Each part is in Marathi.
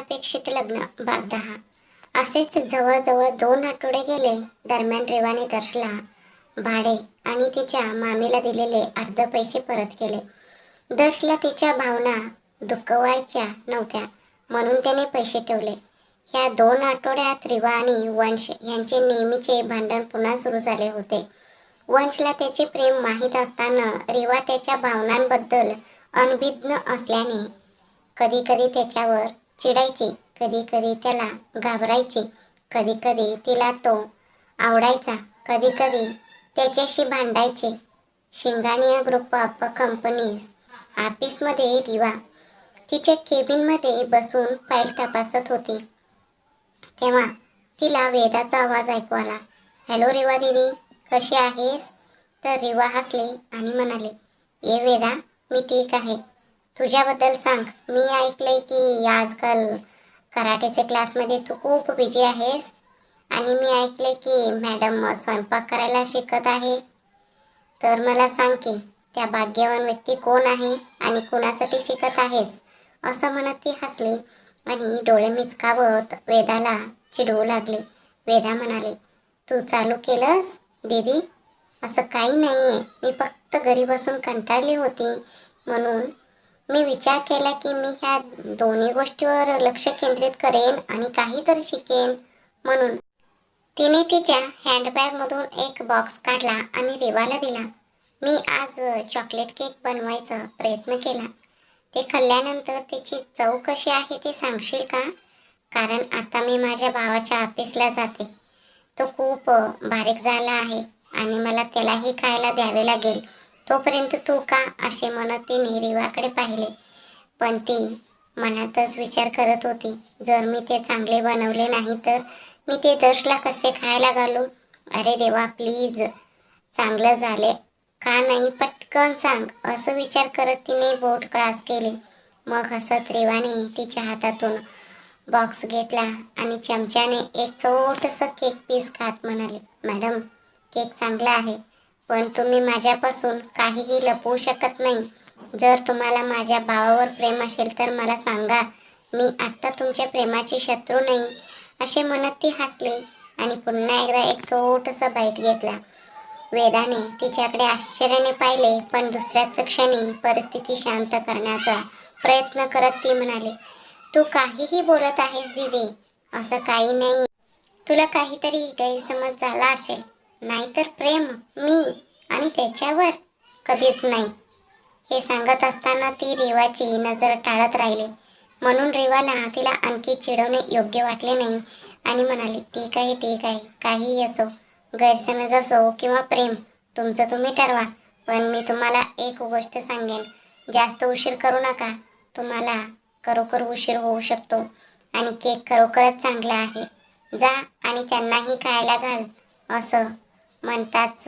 अनपेक्षित लग्न भाग दहा असेच जवळजवळ दोन आठवडे गेले दरम्यान रेवाने दर्शला. भाडे आणि तिच्या मामीला दिलेले अर्ध पैसे परत केले. दर्शला तिच्या भावना दुखवायच्या नव्हत्या म्हणून त्याने पैसे ठेवले. ह्या दोन आठवड्यात रिवा आणि वंश यांचे नेहमीचे भांडण पुन्हा सुरू झाले होते. वंशला त्याचे प्रेम माहीत असताना रिवा त्याच्या भावनांबद्दल अनभिज्ञ असल्याने कधी कधी त्याच्यावर चिडायची. कधी कधी त्याला घाबरायची. कधी कधी तिला तो आवडायचा. कधी कधी त्याच्याशी भांडायचे. शिंगानिया ग्रुप ऑफ कंपनीज ऑफिसमध्ये रिवा तिच्या केबिनमध्ये बसून फाईल तपासत होती. तेव्हा तिला वेदाचा आवाज ऐकू आला. हॅलो रिवा दीदी कशी आहेस? तर रिवा हसले आणि म्हणाले ये वेदा मी ठीक आहे. तुझ्याबद्दल सांग. मी ऐकलंय की आजकाल कराटेच्या क्लासमध्ये तू खूप बिझी आहेस. आणि मी ऐकले की मॅडम स्वयंपाक करायला शिकत आहे. तर मला सांग की त्या भाग्यवान व्यक्ती कोण आहे आणि कोणासाठी शिकत आहेस? असं म्हणत ती हसली आणि डोळे मिचकावत वेदाला चिडवू लागले. वेदा म्हणाले तू चालू केलंस दीदी? असं काही नाही आहे मी फक्त घरी बसून कंटाळली होती. म्हणून मी विचार केला की मी ह्या दोन्ही गोष्टीवर लक्ष केंद्रित करेन आणि काहीतरी शिकेन म्हणून. तिने तिच्या हँडबॅगमधून एक बॉक्स काढला आणि रिवाला दिला. मी आज चॉकलेट केक बनवायचा प्रयत्न केला. ते खाल्ल्यानंतर त्याची चव कशी आहे ते सांगशील का? कारण आता मी माझ्या भावाच्या ऑफिसला जाते. तो खूप बारीक झाला आहे आणि मला त्यालाही खायला द्यावे लागेल. तोपर्यंत तू का असे म्हणत तिने रिवाकडे पाहिले? पण ती मनातच विचार करत होती. जर मी ते चांगले बनवले नाही तर मी ते दर्शला कसे खायला घालू? अरे देवा प्लीज. चांगलं झाले का नाही पटकन सांग असं विचार करत तिने बोट क्रॉस केले. मग हसत रेवाने तिच्या हातातून बॉक्स घेतला आणि चमच्याने एक छोटंसं केक पीस खात म्हणाले मॅडम केक चांगला आहे. पण तुम्ही माझ्यापासून काहीही लपवू शकत नाही. जर तुम्हाला माझ्या भावावर प्रेम असेल तर मला सांगा मी आत्ता तुमच्या प्रेमाची शत्रू नाही असे म्हणत ती हसली आणि पुन्हा एकदा एक छोटंसं बाईट घेतला. वेदाने तिच्याकडे आश्चर्याने पाहिले पण दुसऱ्याच क्षणी परिस्थिती शांत करण्याचा प्रयत्न करत ती म्हणाले तू काहीही बोलत आहेस दीदी असं काही नाही. तुला काहीतरी गैरसमज झाला असेल. नाहीतर प्रेम मी आणि त्याच्यावर कधीच नाही. हे सांगत असताना ती रेवाची नजर टाळत राहिली. म्हणून रेवाला तिला आणखी चिडवणे योग्य वाटले नाही आणि म्हणाली ठीक आहे ठीक आहे काहीही असो गैरसमज असो किंवा प्रेम तुमचं तुम्ही ठरवा पण मी तुम्हाला एक गोष्ट सांगेन जास्त उशीर करू नका तुम्हाला खरोखर उशीर होऊ शकतो आणि केक खरोखरच चांगला आहे. जा आणि त्यांनाही खायला घाल असं म्हणताच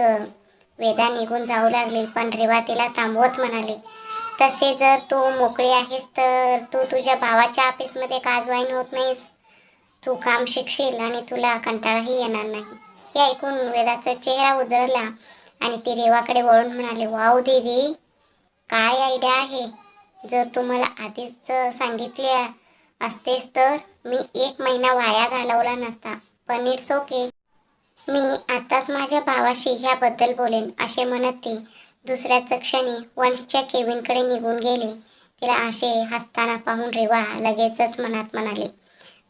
वेदा निघून जाऊ लागली पण रेवा तिला थांबवत म्हणाले तसे जर तू मोकळी आहेस तर तू तुझ्या भावाच्या ऑफिसमध्ये का जॉईन होत नाहीस? तू काम शिकशील आणि तुला कंटाळाही येणार नाही. हे ऐकून वेदाचा चेहरा उजळला आणि ती रेवाकडे वळून म्हणाली वाव दीदी काय आयडिया आहे? जर तू मला आधीच सांगितले असतेस तर मी एक महिना वाया घालवला नसता. पण इट्स ओके मी आताच माझ्या भावाशी ह्याबद्दल बोलेन असे म्हणत ती दुसऱ्याच क्षणी वंशच्या केविनकडे निघून गेली. तिला असे हसताना पाहून रेवा लगेचच मनात म्हणाले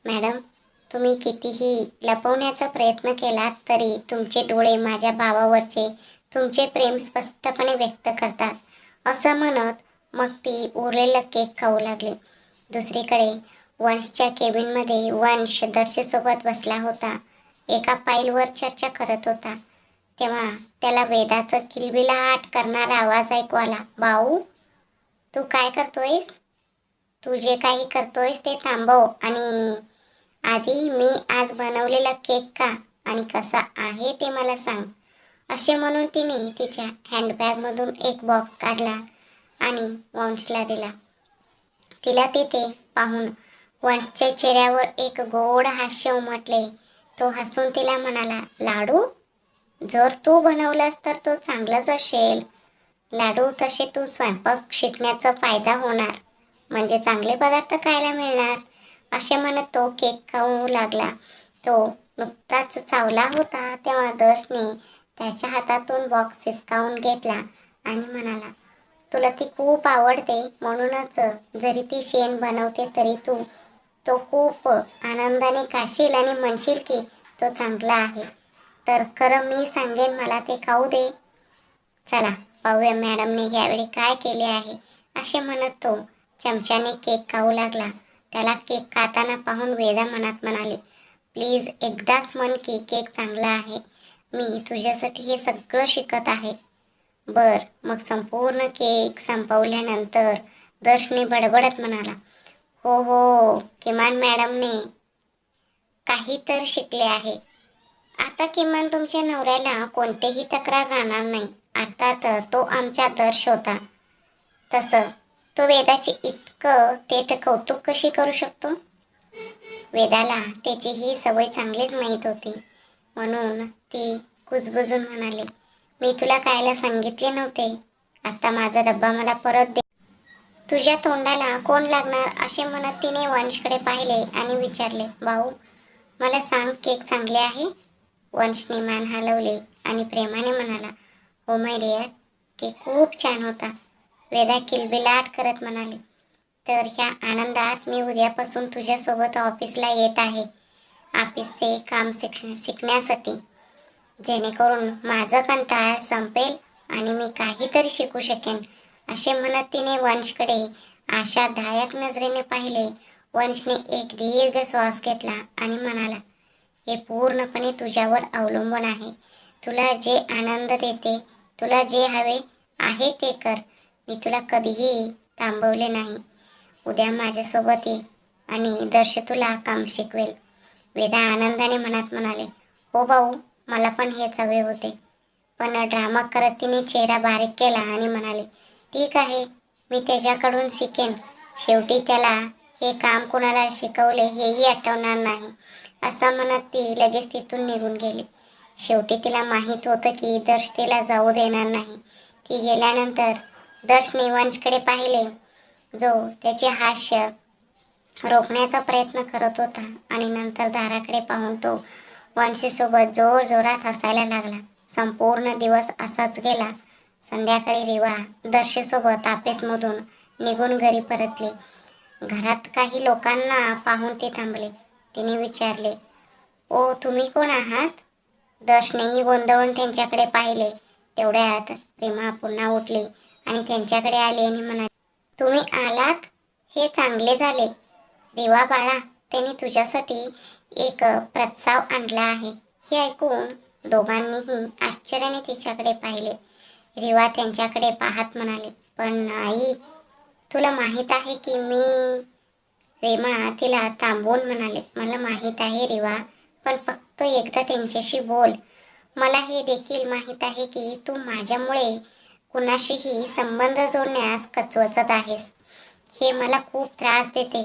मॅडम तुम्ही कितीही लपवण्याचा प्रयत्न केलात तरी तुमचे डोळे माझ्या भावावरचे तुमचे प्रेम स्पष्टपणे व्यक्त करतात. असं म्हणत मग ती उरलेलं केक खाऊ लागली. दुसरीकडे वंशच्या केबिनमध्ये वंश दर्शेसोबत बसला होता. एका पाईलवर चर्चा करत होता. तेव्हा त्याला वेदाचं किलबिलाट करणारा आवाज ऐकू आला. भाऊ तू काय करतोयस? तू जे काही करतोयस ते थांबव आणि आधी मी आज बनवलेला केक का आणि कसा आहे ते मला सांग. असे म्हणून तिने तिच्या हँडबॅगमधून एक बॉक्स काढला आणि वंशला दिला. तिला तिथे पाहून वंशच्या चेहऱ्यावर एक गोड हास्य उमटले. तो हसून तिला म्हणाला लाडू जर तू बनवलास तर तो चांगलाच असेल. लाडू तसे तू स्वयंपाक शिकण्याचा फायदा होणार. म्हणजे चांगले पदार्थ खायला मिळणार. असे म्हणत तो केक खाऊ लागला. तो नुकताच चावला होता तेव्हा दर्शने त्याच्या हातातून बॉक्स हिसकावून घेतला आणि म्हणाला तुला ती खूप आवडते म्हणूनच जरी ती शेण बनवते तरी तू तो खूप आनंदाने खाशील आणि म्हणशील की तो चांगला आहे. तर खरं मी सांगेन मला ते खाऊ दे. चला पाहूया मॅडमने यावेळी काय केले आहे. असे म्हणत तो चमच्याने केक खाऊ लागला. त्याला केक खाताना पाहून वेदा मनात म्हणाले प्लीज एकदाच म्हण की केक चांगला आहे. मी तुझ्यासाठी हे सगळं शिकत आहे. बर. मग संपूर्ण केक संपवल्यानंतर दर्शने बडबडत म्हणाला हो हो किमान मॅडमने काही तर शिकले आहे. आता किमान तुमच्या नवऱ्याला कोणतेही तक्रार राहणार नाही. अर्थात तो आमचा दर्श होता. तसं तो वेदाचे इतकं थेट कौतुक कशी करू शकतो? वेदाला त्याची ही सवय चांगलीच माहीत होती. म्हणून ती कुजबुजून म्हणाली मी तुला कायला सांगितले नव्हते. आता माझा डब्बा मला परत दे. तुझ्या तोंडाला कोण लागणार असे म्हणत तिने वंशकडे पाहिले आणि विचारले भाऊ मला सांग केक चांगले आहे? वंशने मान हलवले आणि प्रेमाने म्हणाला हो माय डिअर केक खूप छान होता. वेदा किलबिलाट करत म्हणाले तर ह्या आनंदात मी उद्यापासून तुझ्यासोबत ऑफिसला येत आहे ऑफिसचे काम शिक्ष शिकण्यासाठी. जेणेकरून माझं कंटाळ संपेल आणि मी काहीतरी शिकू शकेन. असे म्हणत तिने वंशकडे आशादायक नजरेने पाहिले. वंशने एक दीर्घ श्वास घेतला आणि म्हणाला हे पूर्णपणे तुझ्यावर अवलंबून आहे. तुला जे आनंद देते तुला जे हवे आहे ते कर. मी तुला कधीही थांबवले नाही. उद्या माझ्यासोबत ये आणि दर्श तुला काम शिकवेल. वेदा आनंदाने मनात म्हणाले हो भाऊ मला पण हेच हवे होते. पण ड्रामा करत तिने चेहरा बारीक केला आणि म्हणाले ठीक आहे मी त्याच्याकडून शिकेन. शेवटी त्याला हे काम कोणाला शिकवले हेही आठवणार नाही. असं म्हणत ती लगेच तिथून निघून गेली. शेवटी तिला माहीत होतं की दर्श तिला जाऊ देणार नाही. ती गेल्यानंतर दर्शने वंशकडे पाहिले. जो त्याचे हास्य रोखण्याचा प्रयत्न करत होता आणि नंतर दाराकडे पाहून तो वंशीसोबत जोर जोरात हसायला लागला. संपूर्ण दिवस असाच गेला. संध्याकाळी रिवा दर्शेसोबत आपेसमधून निघून घरी परतली. घरात काही लोकांना पाहून ते थांबले. तिने विचारले ओ तुम्ही कोण आहात? दर्शनेही गोंधळून त्यांच्याकडे पाहिले. तेवढ्यात रीमा पुन्हा उठली आणि त्यांच्याकडे आली आणि म्हणाली तुम्ही आलात? हे चांगले झाले. रिवा बाळा त्यांनी तुझ्यासाठी एक प्रस्ताव आणला आहे. हे ऐकून दोघांनीही आश्चर्याने तिच्याकडे पाहिले. रिवा त्यांच्याकडे पाहत म्हणाले पण आई तुला माहीत आहे की मी रेमा तिला थांबवून म्हणाले मला माहीत आहे रिवा पण फक्त एकदा त्यांच्याशी बोल. मला हे देखील माहीत आहे की तू माझ्यामुळे कुणाशीही संबंध जोडण्यास कचवचत आहेस. हे मला खूप त्रास देते.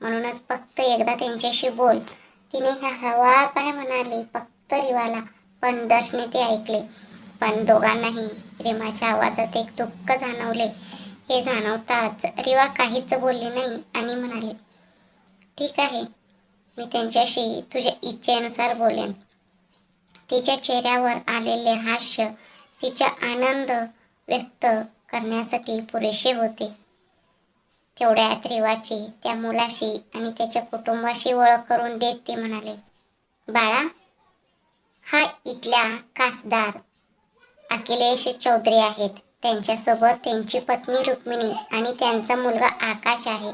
म्हणूनच फक्त एकदा त्यांच्याशी बोल. तिने हवापणे म्हणाले फक्त रिवाला. पण दर्शने ते ऐकले. पण दोघांनाही रिमाच्या आवाजात एक दुःख जाणवले. हे जाणवताच रिवा काहीच बोलली नाही आणि म्हणाले ठीक आहे मी त्यांच्याशी तुझ्या इच्छेनुसार बोलेन. तिच्या चेहऱ्यावर आलेले हास्य तिचा आनंद व्यक्त करण्यासाठी पुरेसे होते. तेवढ्यात रिवाची त्या मुलाशी आणि त्याच्या कुटुंबाशी ओळख करून देत ते म्हणाले बाळा हा इथल्या खासदार अखिलेश चौधरी आहेत. त्यांच्यासोबत त्यांची पत्नी रुक्मिणी आणि त्यांचा मुलगा आकाश आहे.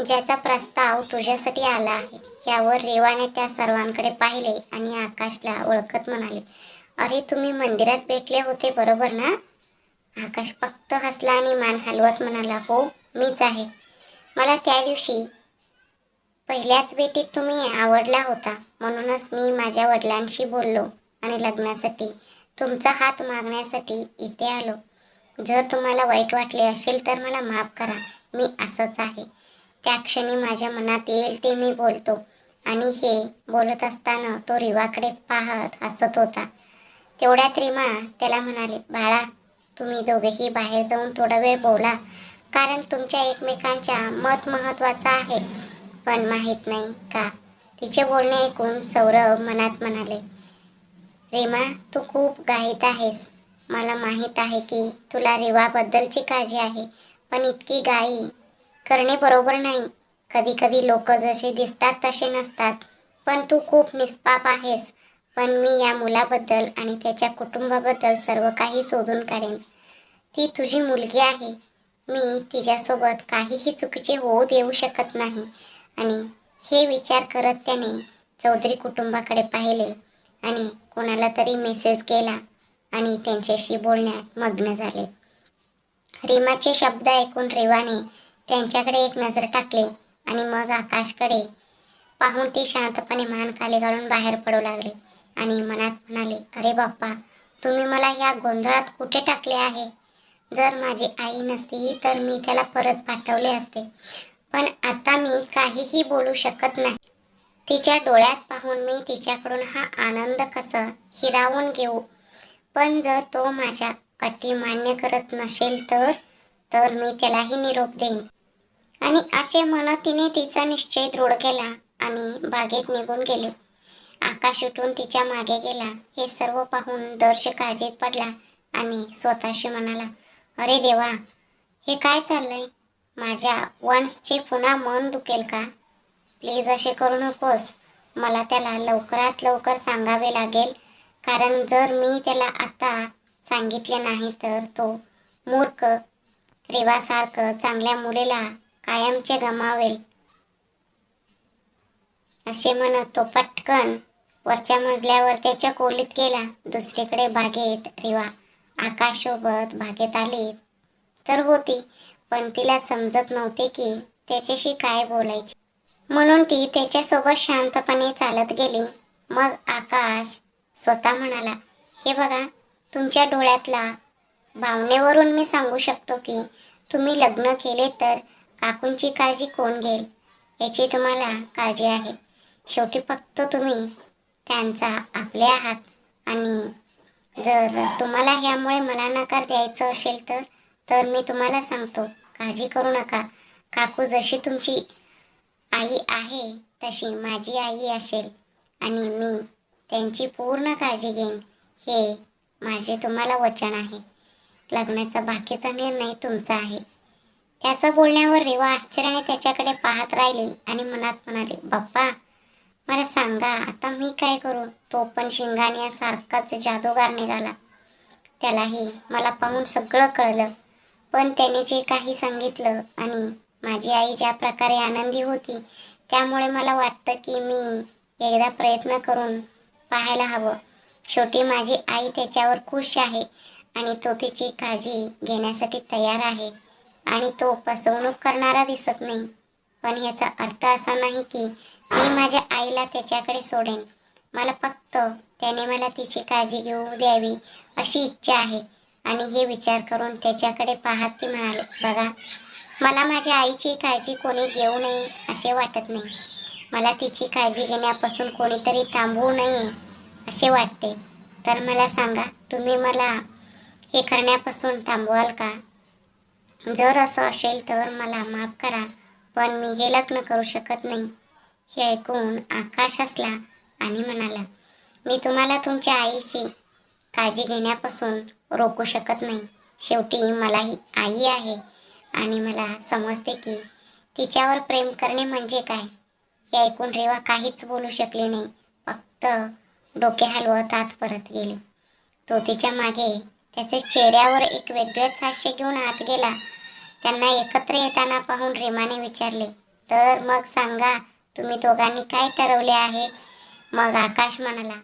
ज्याचा प्रस्ताव तुझ्यासाठी आला आहे. यावर रेवाने त्या सर्वांकडे पाहिले आणि आकाशला ओळखत म्हणाले अरे तुम्ही मंदिरात भेटले होते बरोबर ना? आकाश फक्त हसला आणि मान हलवत म्हणाला हो मीच आहे. मला त्या दिवशी पहिल्याच भेटीत तुम्ही आवडला होता. म्हणूनच मी माझ्या वडिलांशी बोललो आणि लग्नासाठी तुमचा हात मागण्यासाठी इथे आलो. जर तुम्हाला वाईट वाटले असेल तर मला माफ करा. मी असंच आहे. त्या क्षणी माझ्या मनात येईल ते मी बोलतो. आणि हे बोलत असताना तो रिवाकडे पाहत हसत होता. तेवढ्यात रिमा त्याला म्हणाले बाळा तुम्ही दोघेही बाहेर जाऊन थोडा वेळ बोला. कारण तुमच्या एकमेकांच्या मत महत्त्वाचं आहे. पण माहीत नाही का? तिचे बोलणे ऐकून सौरभ मनात म्हणाले रेमा तू खूप गायत आहेस. मला माहीत आहे की तुला रेवाबद्दलची काळजी आहे पण इतकी गायी करणे बरोबर नाही. कधी कधी लोक जसे दिसतात तसे नसतात. पण तू खूप निष्पाप आहेस. पण मी या मुलाबद्दल आणि त्याच्या कुटुंबाबद्दल सर्व काही शोधून काढेन. ती तुझी मुलगी आहे. मी तिच्यासोबत काहीही चुकीचे होऊ देऊ शकत नाही. आणि हे विचार करत त्याने चौधरी कुटुंबाकडे पाहिले. आणि कोणाला तरी मेसेज केला आणि त्यांच्याशी बोलण्यात मग्न झाले. रीमाचे शब्द ऐकून रेवाने त्यांच्याकडे एक नजर टाकली आणि मग आकाशकडे पाहून ती शांतपणे मान खाली घालून बाहेर पडू लागली आणि मनात म्हणाले अरे बाप्पा तुम्ही मला या गोंधळात कुठे टाकले आहे? जर माझी आई नसती तर मी त्याला परत पाठवले असते. पण आता मी काहीही बोलू शकत नाही. तिच्या डोळ्यात पाहून मी तिच्याकडून हा आनंद कसा हिरावून घेऊ? पण जर तो माझ्या अटी मान्य करत नसेल तर तर मी त्यालाही निरोप देईन. आणि असे म्हणत तिने तिचा निश्चय दृढ केला आणि बागेत निघून गेले. आकाश उठून तिच्यामागे गेला. हे सर्व पाहून दर्श काळजीत पडला आणि स्वतःशी म्हणाला अरे देवा हे काय चाललंय? माझ्या वन्सचे पुन्हा मन दुखेल का? प्लीज असे करू नकोस. मला त्याला लवकरात लवकर सांगावे लागेल. कारण जर मी त्याला आता सांगितले नाही तर तो मूर्ख रेवासारखं चांगल्या मुलीला कायमचे गमावेल. असे म्हणत तो पटकन वरच्या मजल्यावर त्याच्या कोलीत गेला. दुसरीकडे बागेत रेवा आकाशसोबत बागेत आली तर होती. पण तिला समजत नव्हते की त्याच्याशी काय बोलायचे. म्हणून ती त्याच्यासोबत शांतपणे चालत गेली. मग आकाश स्वतः म्हणाला हे बघा तुमच्या डोळ्यातला भावनेवरून मी सांगू शकतो की तुम्ही लग्न केले तर काकूंची काळजी कोण घेईल? याची तुम्हाला काळजी आहे. शेवटी फक्त तुम्ही त्यांचा आपले आहात. आणि जर तुम्हाला ह्यामुळे मला नकार द्यायचं असेल तर तर मी तुम्हाला सांगतो काळजी करू नका. काकू जशी तुमची आई आहे तशी माझी आई असेल आणि मी त्यांची पूर्ण काळजी घेईन हे माझे तुम्हाला वचन आहे. लग्नाचा बाकीचा निर्णय तुमचा आहे. त्याचं बोलण्यावर रेवा आश्चर्याने त्याच्याकडे पाहत राहिली आणि मनात म्हणाले बाप्पा मला सांगा आता मी काय करू? तो पण शिंगाण्यासारखाच जादूगार निघाला. त्यालाही मला पाहून सगळं कळलं. पण त्याने जे काही सांगितलं आणि माझी आई ज्या प्रकारे आनंदी होती त्यामुळे मला वाटतं की मी एकदा प्रयत्न करून पाहायला हवं. शेवटी माझी आई त्याच्यावर खुश आहे आणि तो तिची काळजी घेण्यासाठी तयार आहे आणि तो फसवणूक करणारा दिसत नाही. पण याचा अर्थ असा नाही की मी माझ्या आईला त्याच्याकडे सोडेन. मला फक्त त्याने मला तिची काळजी घेऊ द्यावी अशी इच्छा आहे आणि हे विचार करून त्याच्याकडे पाहत ती म्हणाले बघा मला माझ्या आईची काळजी कोणी घेऊ नये असे वाटत नाही. मला तिची काळजी घेण्यापासून कोणीतरी थांबवू नये असे वाटते. तर मला सांगा तुम्ही मला हे करण्यापासून थांबवाल का? जर असं असेल तर मला माफ करा पण मी हे लग्न करू शकत नाही. हे ऐकून आकाश हसला आणि म्हणाला मी तुम्हाला तुमच्या आईची काळजी घेण्यापासून रोखू शकत नाही. शेवटी मलाही आई आहे. आणि मला समजते की तिच्यावर प्रेम करणे म्हणजे काय? हे ऐकून रेवा काहीच बोलू शकले नाही. फक्त डोके हलवत आत परत गेले. तो तिच्यामागे त्याच्या चेहऱ्यावर एक वेगळेच हास्य घेऊन आत गेला. त्यांना एकत्र येताना पाहून रेमाने विचारले तर मग सांगा तुम्ही दोघांनी काय ठरवले आहे? मग आकाश म्हणाला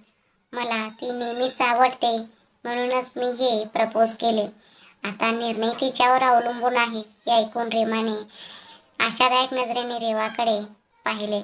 मला ती नेहमीच आवडते. म्हणूनच मी हे प्रपोज केले. आता निर्णय तिच्यावर अवलंबून आहे हे ऐकून रेमाने आशादायक नजरेने रेवाकडे पाहिले.